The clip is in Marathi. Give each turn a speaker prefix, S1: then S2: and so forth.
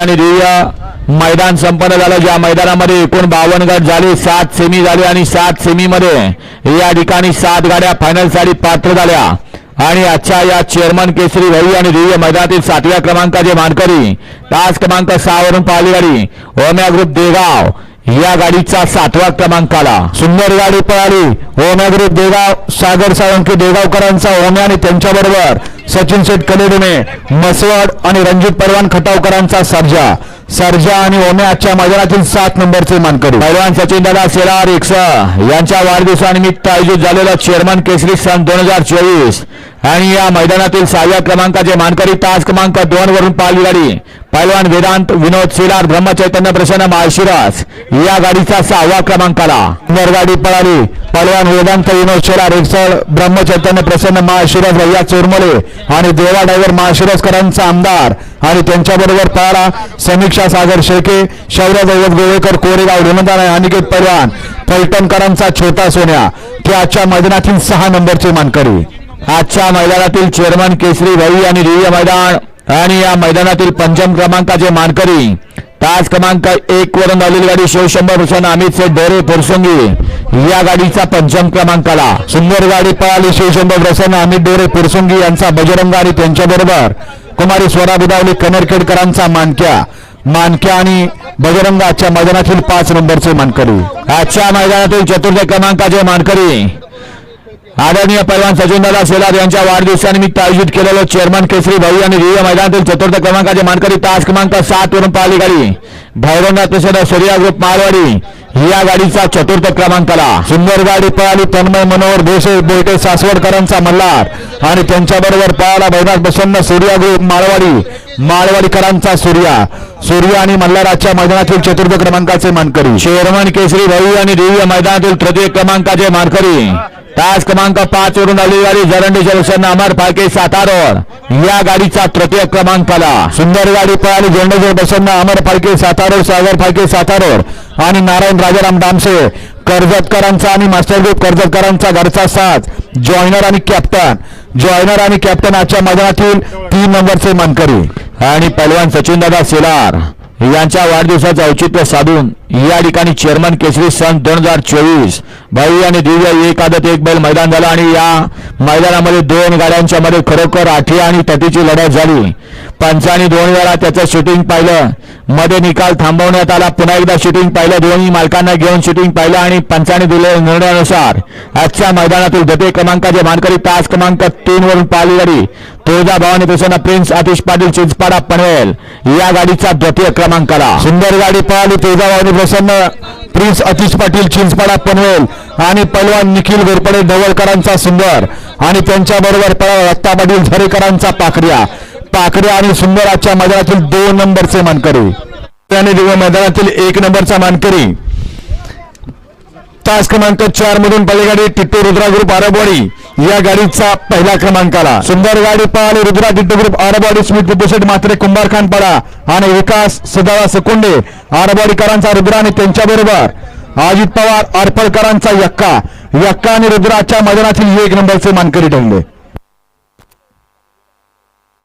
S1: आणि दिव्य मैदान संपन्न झालं. ज्या मैदानामध्ये एकूण बावन्न गट झाले सात सेमी झाले आणि सात सेमीमध्ये या ठिकाणी सात गाड्या फायनलसाठी पात्र झाल्या. आणि आजच्या या चेअरमन केसरी भाई आणि दिव्य मैदानातील सातव्या क्रमांकाचे मानकरी. तास क्रमांक सहा वरून पाहिली गाडी. ओम्या ग्रुप देगाव. या गाडीचा सातवा क्रमांक आला. सुंदर गाडी पळाली. ओम्या ग्रुप देगाव सागर साळंकी देगावकरांचा ओम्या आणि त्यांच्याबरोबर सचिन शेठ कलेडुमे मसवड आणि रणजित परवान खटावकरांचा सर्जा. सर्जा आणि ओम्याच्या मैदानातील सात नंबरचे मानकरी. पैलवान सचिन दादा सेलार एकसा यांच्या वाढदिवसानिमित्त आयोजित झालेला चेअरमन केसरी सन दोन हजार चोवीस. आणि या मैदानातील सहाव्या क्रमांकाचे मानकरी तास क्रमांक दोन वरून पाहिली गाडी पैलवान वेदांत विनोद सेलार ब्रह्मचैतन्य प्रसन्न माळशिरास या गाडीचा सहावा क्रमांक आला गाडी पळाली पैलवान वेदांत विनोद शिरार एकसळ ब्रह्मचैतन्य प्रसन्न माळशिरास भैया चोरमले आणि देवा डायव्हर माळशिरसकरांचा आमदार आणि त्यांच्याबरोबर पळाला समीक्षा सागर शेळके शौर्य दैवत गोवेकर कोरेगाव ढेमंताना अनिकेत पैलवान फलटणकरांचा छोटा सोन्या. ते आजच्या मैदानातील सहा नंबरचे मानकरी. आजच्या मैदानातील चेअरमन केसरी भाई आणि रिय मैदान आणि या मैदानातील पंचम क्रमांकाचे मानकरी तास क्रमांक एक वरून आलेली गाडी शिवशंभर प्रसन्न अमित से डोरे पुरसुंगी. या गाडीचा पंचम क्रमांक आला सुंदर गाडी पळाली शिवशंभर प्रसन्न अमित डोरे पुरसुंगी यांचा बजरंग आणि त्यांच्याबरोबर कुमारी स्वरा बुदावली कनरखेडकरांचा मानक्या. मानक्या आणि बजरंग आजच्या मैदानातील पाच नंबरचे मानकरी. आजच्या मैदानातील चतुर्थ क्रमांकाचे मानकरी आदरणीय पैलवान सचिनदादा शेलार यांच्या वाढदिवसानिमित्त आयोजित केलेलं चेअरमन केसरी भाई आणि रिय मैदानातील चतुर्थ क्रमांकाचे मानकरी तास क्रमांक सात वरून पाहिली गाडी. भैरवनाथ प्रसाद सूर्या ग्रुप मारवाडी. या गाडीचा चतुर्थ क्रमांकाला. सुंदर गाडी पळाली तन्मय मनोहर भोसे बोटे सासवडकरांचा मल्हार. आणि त्यांच्याबरोबर पळाला भैरनाथ प्रसन्न सूर्या ग्रुप माळवाडी माळवाडीकरांचा सूर्या. सूर्या आणि मल्हाराच्या मैदानातील चतुर्थ क्रमांकाचे मानकरी. शेरमन केसरी भाई आणि दिव्य मैदानातील तृतीय क्रमांकाचे मानकरी. तास क्रमांक पाच वरून आलेली गाडी जरंडीच्या अमर फाळके सातारोड या गाडीचा तृतीय क्रमांकाला सुंदर गाडी पळाली झेंडेचे प्रसन्न अमर फाळके सातारोड सागर फाळके सातारोड आणि नारायण राजाराम दामसे. कर्जतकरांचा आणि मास्टर ग्रुप कर्जतकरांचा घरचा साथ जॉयनर आणि कॅप्टन. जॉयनर आणि कॅप्टन आजच्या मैदानातील तीन नंबरचे मानकरी. आणि पैलवान सचिनदादा सेलार. यांच्या वाढदिवसाचं औचित्य साधून या ठिकाणी चेअरमन केसरी सन दोन हजार चोवीस भाई आणि दिव्य एक आदत एक बैल मैदान झालं आणि या मैदानामध्ये दोन गाड्यांच्या मध्ये खरोखर आठी आणि तटीची लढत झाली. पंचाने दोन वेळा त्याचं शूटिंग पाहिलं. मध्ये निकाल थांबवण्यात आला. पुन्हा एकदा शूटिंग पाहिलं. दोन्ही मालकांना घेऊन शूटिंग पाहिलं आणि पंचाने दिलेल्या निर्णयानुसार. आजच्या मैदानातील गते क्रमांकाचे मानकरी तास क्रमांक तीन वरून पाहिली गाडी तुळजा भवानी प्रसन्न प्रिन्स आतिश पाटील चिंचपाडा पनवेल. या गाडीचा द्वितीय क्रमांकाला सुंदर गाडी पळाली तुळजा भवानी प्रसन्न. प्रिन्स अतिश पाटील चिंचपाडा पनवेल. आणि पैलवान निखिल घोरपडे ढवळकरांचा सुंदर. आणि त्यांच्याबरोबर पळाला रत्ता पाटील झरेकरांचा पाखऱ्या पाखऱ्या आणि सुंदर आजच्या मैदानातील दोन नंबरचे मानकरी. त्याने मैदानातील एक नंबरचा मानकरी. तास क्रमांक चार मधून पलीकडे टिट्टू रुद्रा ग्रुप आरबवाडी. या गाडीचा पहिला क्रमांक आला सुंदर गाडी पळाली रुद्रा टिट्टू ग्रुप आरबॉडी स्मित बुद्धशेठ मात्रे कुंभारखान पडा आणि विकास सदावा सकुंडे आरबॉडीकरांचा रुद्रा आणि त्यांच्याबरोबर अजित पवार आरपळकरांचा यक्का. यक्का आणि रुद्राच्या मैदानातील एक नंबरचे मानकरी ठरले.